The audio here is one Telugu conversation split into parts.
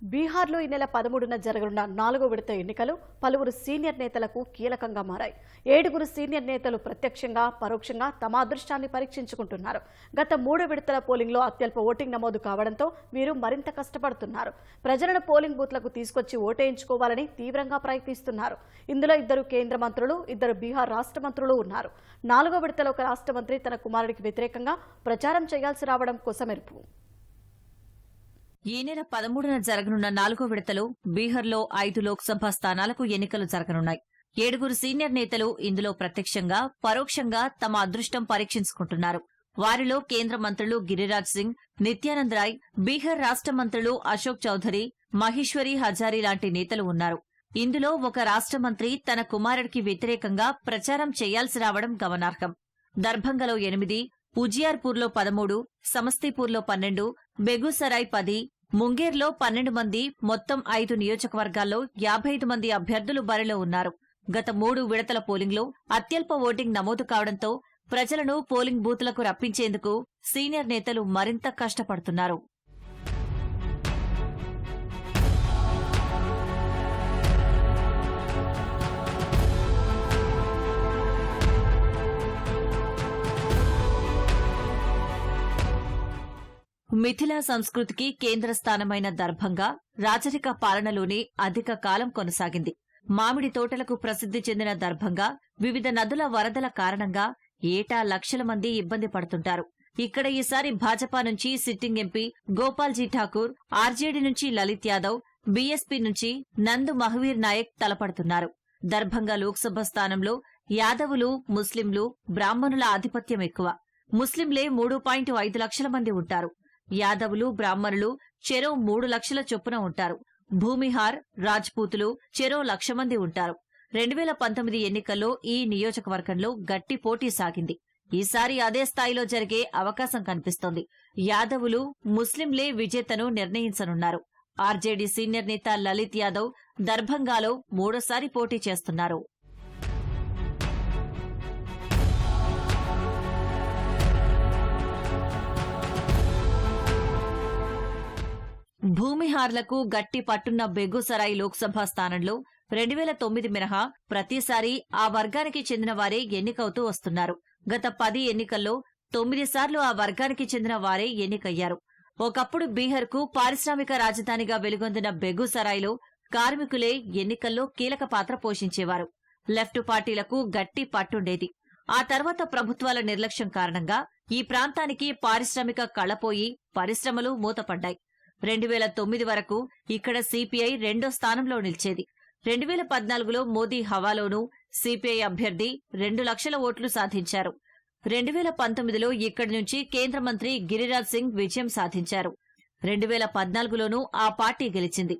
బీహార్లో ఈ నెల పదమూడున జరగనున్న నాలుగో విడత ఎన్నికలు పలువురు సీనియర్ నేతలకు కీలకంగా మారాయి. ఏడుగురు సీనియర్ నేతలు ప్రత్యక్షంగా పరోక్షంగా తమ అదృష్టాన్ని పరీక్షించుకుంటున్నారు. గత మూడు విడతల పోలింగ్లో అత్యల్ప ఓటింగ్ నమోదు కావడంతో వీరు మరింత కష్టపడుతున్నారు. ప్రజలను పోలింగ్ బూత్లకు తీసుకొచ్చి ఓటేయించుకోవాలని తీవ్రంగా ప్రయత్నిస్తున్నారు. ఇందులో ఇద్దరు కేంద్ర మంత్రులు ఇద్దరు బీహార్ రాష్ట్ర మంత్రులు ఉన్నారు. నాలుగో విడతలో ఒక రాష్ట్ర మంత్రి తన కుమారుడికి వ్యతిరేకంగా ప్రచారం చేయాల్సి రావడం కొసమెరుపు. ఈ నెల పదమూడున జరగనున్న నాలుగో విడతలో బీహార్లో ఐదు లోక్సభ స్థానాలకు ఎన్నికలు జరగనున్నాయి. ఏడుగురు సీనియర్ నేతలు ఇందులో ప్రత్యక్షంగా పరోక్షంగా తమ అదృష్టం పరీక్షించుకుంటున్నారు. వారిలో కేంద్ర మంత్రులు గిరిరాజ్ సింగ్ నిత్యానంద్ రాయ్ బీహార్ రాష్ట్ర మంత్రులు అశోక్ చౌధరి మహేశ్వరి హజారీ లాంటి నేతలు ఉన్నారు. ఇందులో ఒక రాష్ట్ర మంత్రి తన కుమారుడికి వ్యతిరేకంగా ప్రచారం చేయాల్సి రావడం గమనార్హం. దర్భంగలో ఎనిమిది ఉజియార్పూర్లో పదమూడు సమస్తీపూర్లో పన్నెండు బెగుసరాయ్ పది ముంగేర్లో పన్నెండు మంది మొత్తం ఐదు నియోజకవర్గాల్లో యాభై ఐదు మంది అభ్యర్థులు బరిలో ఉన్నారు. గత మూడు విడతల పోలింగ్లో అత్యల్ప ఓటింగ్ నమోదు కావడంతో ప్రజలను పోలింగ్ బూత్లకు రప్పించేందుకు సీనియర్ నేతలు మరింత కష్టపడుతున్నారు. మిథిలా సంస్కృతికి కేంద్ర స్థానమైన దర్భంగా రాజరిక పాలనలోనే అధిక కాలం కొనసాగింది. మామిడి తోటలకు ప్రసిద్ధి చెందిన దర్భంగా వివిధ నదుల వరదల కారణంగా ఏటా లక్షల మంది ఇబ్బంది పడుతుంటారు. ఇక్కడ ఈసారి భాజపా నుంచి sitting MP Gopalji Thakur RJD నుంచి లలిత్ యాదవ్ బీఎస్పీ నుంచి నందు మహవీర్ నాయక్ తలపడుతున్నారు. దర్భంగా లోక్సభ స్థానంలో యాదవులు ముస్లింలు బ్రాహ్మణుల ఆధిపత్యం ఎక్కువ. ముస్లింలే మూడు పాయింట్ ఐదు లక్షల మంది ఉంటారు. యాదవులు బ్రాహ్మణులు చెరో మూడు లక్షల చొప్పున ఉంటారు. భూమిహార్ రాజ్పూతులు చెరో లక్ష మంది ఉంటారు. రెండు వేల పంతొమ్మిది ఎన్నికల్లో ఈ నియోజకవర్గంలో గట్టి పోటీ సాగింది. ఈసారి అదే స్థాయిలో జరిగే అవకాశం కనిపిస్తోంది. యాదవులు ముస్లింలే విజేతను నిర్ణయించనున్నారు. ఆర్జేడీ సీనియర్ నేత లలిత్ యాదవ్ దర్భంగాలో మూడోసారి పోటీ చేస్తున్నారు. భూమిహార్లకు గట్టి పట్టున్న బెగుసరాయి లోక్సభ స్థానంలో రెండు వేల తొమ్మిది మినహా ప్రతిసారి ఆ వర్గానికి చెందిన వారే ఎన్నికవుతూ వస్తున్నారు. గత పది ఎన్నికల్లో తొమ్మిది సార్లు ఆ వర్గానికి చెందిన వారే ఎన్నికయ్యారు. ఒకప్పుడు బీహార్కు పారిశ్రామిక రాజధానిగా వెలుగొందిన బెగుసరాయిలో కార్మికులే ఎన్నికల్లో కీలక పాత్ర పోషించేవారు. లెఫ్ట్ పార్టీలకు గట్టి పట్టుండేది. ఆ తర్వాత ప్రభుత్వాల నిర్లక్ష్యం కారణంగా ఈ ప్రాంతానికి పారిశ్రామిక కళపోయి పరిశ్రమలు మూతపడ్డాయి. రెండు వేల తొమ్మిది వరకు ఇక్కడ సిపిఐ రెండో స్థానంలో నిలిచేది. రెండు వేల పద్నాలుగులో మోదీ హవాలోనూ సిపిఐ అభ్యర్థి రెండు లక్షల ఓట్లు సాధించారు. రెండు వేల పంతొమ్మిదిలో ఇక్కడి నుంచి కేంద్ర మంత్రి గిరిరాజ్ సింగ్ విజయం సాధించారు. రెండు వేల పద్నాలుగులోనూ ఆ పార్టీ గెలిచింది.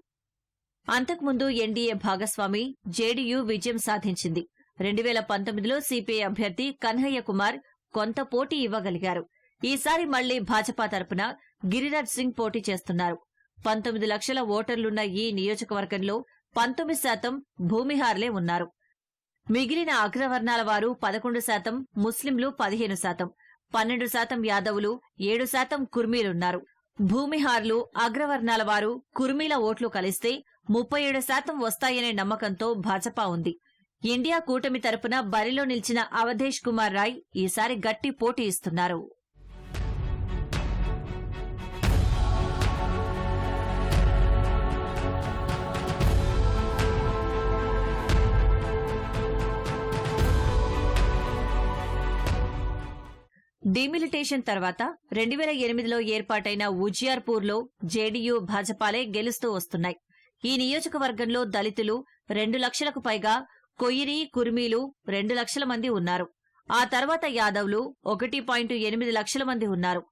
అంతకుముందు ఎన్డీఏ భాగస్వామి జేడీయూ విజయం సాధించింది. రెండు వేల పంతొమ్మిదిలో సిపిఐ అభ్యర్థి కన్హయ్య కుమార్ కొంత పోటీ ఇవ్వగలిగారు. ఈసారి మళ్ళీ భాజపా తరపున గిరిరాజ్ సింగ్ పోటీ చేస్తున్నారు. పంతొమ్మిది లక్షల ఓటర్లున్న ఈ నియోజకవర్గంలో పంతొమ్మిది శాతం భూమిహార్లే ఉన్నారు. మిగిలిన అగ్రవర్ణాల వారు పదకొండు శాతం ముస్లింలు పదిహేను శాతం పన్నెండు శాతం యాదవులు ఏడు శాతం కుర్మీలున్నారు. భూమిహార్లు అగ్రవర్ణాల వారు కుర్మీల ఓట్లు కలిస్తే ముప్పై ఏడు శాతం వస్తాయనే నమ్మకంతో భాజపా ఉంది. ఇండియా కూటమి తరపున బరిలో నిలిచిన అవధేష్ కుమార్ రాయ్ ఈసారి గట్టి పోటీ ఇస్తున్నారు. డిమిలిటేషన్ తర్వాత రెండు వేల ఎనిమిదిలో ఏర్పాటైన ఉజియార్పూర్లో జేడీయూ భాజపాలే గెలుస్తూ వస్తున్నాయి. ఈ నియోజకవర్గంలో దళితులు రెండు లక్షలకు పైగా కొయిరి కుర్మీలు రెండు లక్షల మంది ఉన్నారు. ఆ తర్వాత యాదవ్లు ఒకటి పాయింట్ ఎనిమిది లక్షల మంది ఉన్నారు.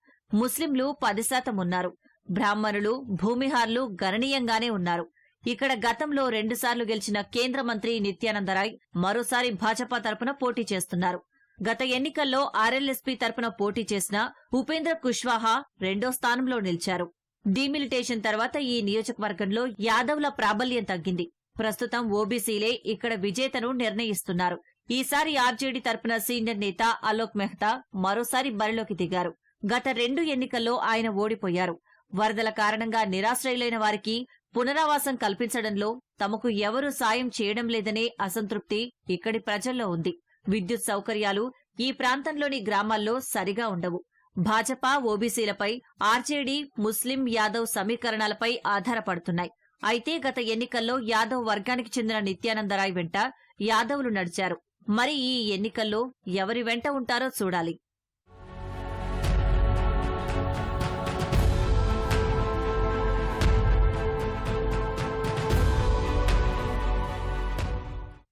ముస్లింలు పది శాతం ఉన్నారు. బ్రాహ్మణులు భూమిహార్లు గణనీయంగానే ఉన్నారు. ఇక్కడ గతంలో రెండుసార్లు గెలిచిన కేంద్ర మంత్రి నిత్యానందరాయ్ మరోసారి భాజపా తరపున పోటీ చేస్తున్నారు. గత ఎన్నికల్లో ఆర్ఎల్ఎస్పీ తరపున పోటీ చేసిన ఉపేంద్ర కుష్వాహా రెండో స్థానంలో నిలిచారు. డీమిలిటేషన్ తర్వాత ఈ నియోజకవర్గంలో యాదవ్ల ప్రాబల్యం తగ్గింది. ప్రస్తుతం ఓబీసీలే ఇక్కడ విజేతను నిర్ణయిస్తున్నారు. ఈసారి ఆర్జేడీ తరపున సీనియర్ నేత అలోక్ మెహ్తా మరోసారి బరిలోకి దిగారు. గత రెండు ఎన్నికల్లో ఆయన ఓడిపోయారు. వరదల కారణంగా నిరాశ్రయులైన వారికి పునరావాసం కల్పించడంలో తమకు ఎవరూ సాయం చేయడం లేదనే అసంతృప్తి ఇక్కడి ప్రజల్లో ఉంది. విద్యుత్ సౌకర్యాలు ఈ ప్రాంతంలోని గ్రామాల్లో సరిగా ఉండవు. భాజపా ఓబీసీలపై ఆర్జేడీ ముస్లిం యాదవ్ సమీకరణాలపై ఆధారపడుతున్నాయి. అయితే గత ఎన్నికల్లో యాదవ్ వర్గానికి చెందిన నిత్యానందరాయ్ వెంట యాదవ్లు నడిచారు. మరి ఈ ఎన్నికల్లో ఎవరి వెంట ఉంటారో చూడాలి.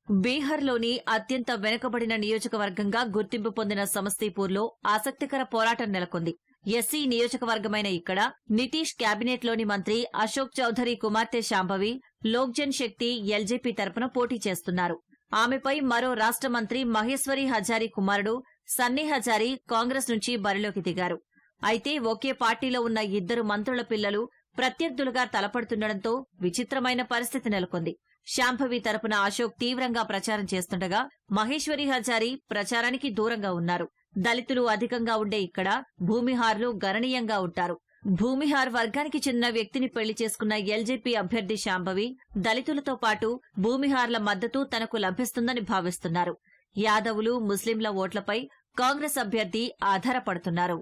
బీహార్లోని అత్యంత వెనుకబడిన నియోజకవర్గంగా గుర్తింపు పొందిన సమస్తీపూర్లో ఆసక్తికర పోరాటం నెలకొంది. ఎస్సీ నియోజకవర్గమైన ఇక్కడ నితీష్ కేబినెట్లోని మంత్రి అశోక్ చౌధరి కుమార్తె శాంభవి లోక్జన్ శక్తి ఎల్జేపీ తరపున పోటీ చేస్తున్నారు. ఆమెపై మరో రాష్ట్ర మంత్రి మహేశ్వరి హజారీ కుమారుడు సన్నీ హజారీ కాంగ్రెస్ నుంచి బరిలోకి దిగారు. అయితే ఒకే పార్టీలో ఉన్న ఇద్దరు మంత్రుల పిల్లలు ప్రత్యర్థులుగా తలపడుతుండటంతో విచిత్రమైన పరిస్థితి నెలకొంది. శాంభవి తరపున అశోక్ తీవ్రంగా ప్రచారం చేస్తుండగా మహేశ్వరి హజారి ప్రచారానికి దూరంగా ఉన్నారు. దళితులు అధికంగా ఉండే ఇక్కడ భూమిహార్లు గణనీయంగా ఉంటారు. భూమిహార్ వర్గానికి చెందిన వ్యక్తిని పెళ్ళి చేసుకున్న ఎల్జేపీ అభ్యర్థి శాంభవి దళితులతో పాటు భూమిహార్ల మద్దతు తనకు లభిస్తుందని భావిస్తున్నారు. యాదవులు ముస్లింల ఓట్లపై కాంగ్రెస్ అభ్యర్థి ఆధారపడుతున్నారు.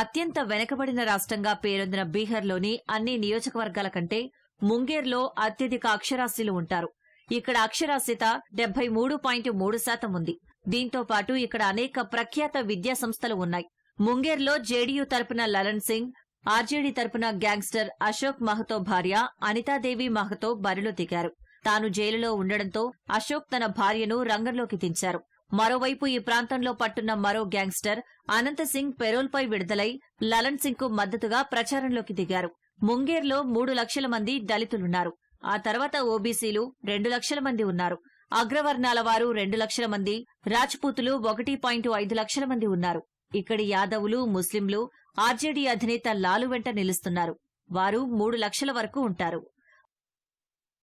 అత్యంత వెనుకబడిన రాష్ట్రంగా పేరొందిన బీహార్లోని అన్ని నియోజకవర్గాల కంటే ముంగేర్లో అత్యధిక అక్షరాస్యులు ఉంటారు. ఇక్కడ అక్షరాస్యత డెబ్బై మూడు పాయింట్ మూడు శాతం ఉంది. దీంతో పాటు ఇక్కడ అనేక ప్రఖ్యాత విద్యా సంస్థలు ఉన్నాయి. ముంగేర్లో జేడీయూ తరపున లలన్ సింగ్ ఆర్జేడీ తరపున గ్యాంగ్స్టర్ అశోక్ మహతో భార్య అనితాదేవి మహతో బరిలో దిగారు. తాను జైలులో ఉండడంతో అశోక్ తన భార్యను రంగంలోకి దించారు. మరోవైపు ఈ ప్రాంతంలో పట్టున్న మరో గ్యాంగ్స్టర్ అనంత సింగ్ పెరోల్పై విడుదలై లలన్ సింగ్కు మద్దతుగా ప్రచారంలోకి దిగారు. ముంగేర్లో మూడు లక్షల మంది దళితులున్నారు. ఆ తర్వాత ఓబీసీలు రెండు లక్షల మంది ఉన్నారు. అగ్రవర్ణాల వారు రెండు లక్షల మంది రాజ్పూతులు ఒకటి పాయింట్ ఐదు లక్షల మంది ఉన్నారు. ఇక్కడి యాదవులు ముస్లింలు ఆర్జేడీ అధినేత లాలు వెంట నిలుస్తున్నారు. వారు మూడు లక్షల వరకు ఉంటారు.